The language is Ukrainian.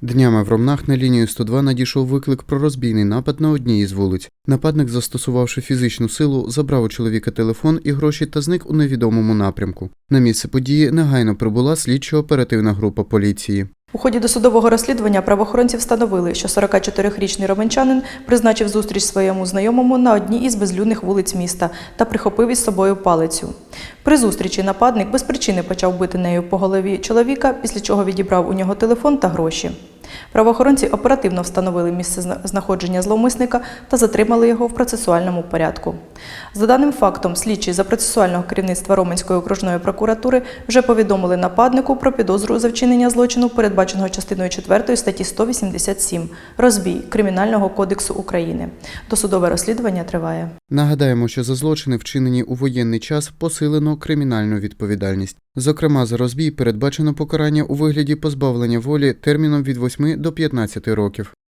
Днями в Ромнах на лінію 102 надійшов виклик про розбійний напад на одній із вулиць. Нападник, застосувавши фізичну силу, забрав у чоловіка телефон і гроші та зник у невідомому напрямку. На місце події негайно прибула слідчо-оперативна група поліції. У ході досудового розслідування правоохоронці встановили, що 44-річний романчанин призначив зустріч своєму знайомому на одній із безлюдних вулиць міста та прихопив із собою палицю. При зустрічі нападник без причини почав бити нею по голові чоловіка, після чого відібрав у нього телефон та гроші. Правоохоронці оперативно встановили місце знаходження зловмисника та затримали його в процесуальному порядку. За даним фактом, слідчі за процесуального керівництва Роменської окружної прокуратури вже повідомили нападнику про підозру за вчинення злочину, передбаченого частиною 4 статті 187 розбій Кримінального кодексу України. Досудове розслідування триває. Нагадаємо, що за злочини, вчинені у воєнний час, посилено кримінальну відповідальність. Зокрема, за розбій передбачено покарання у вигляді позбавлення волі терміном від 8 до 15 років.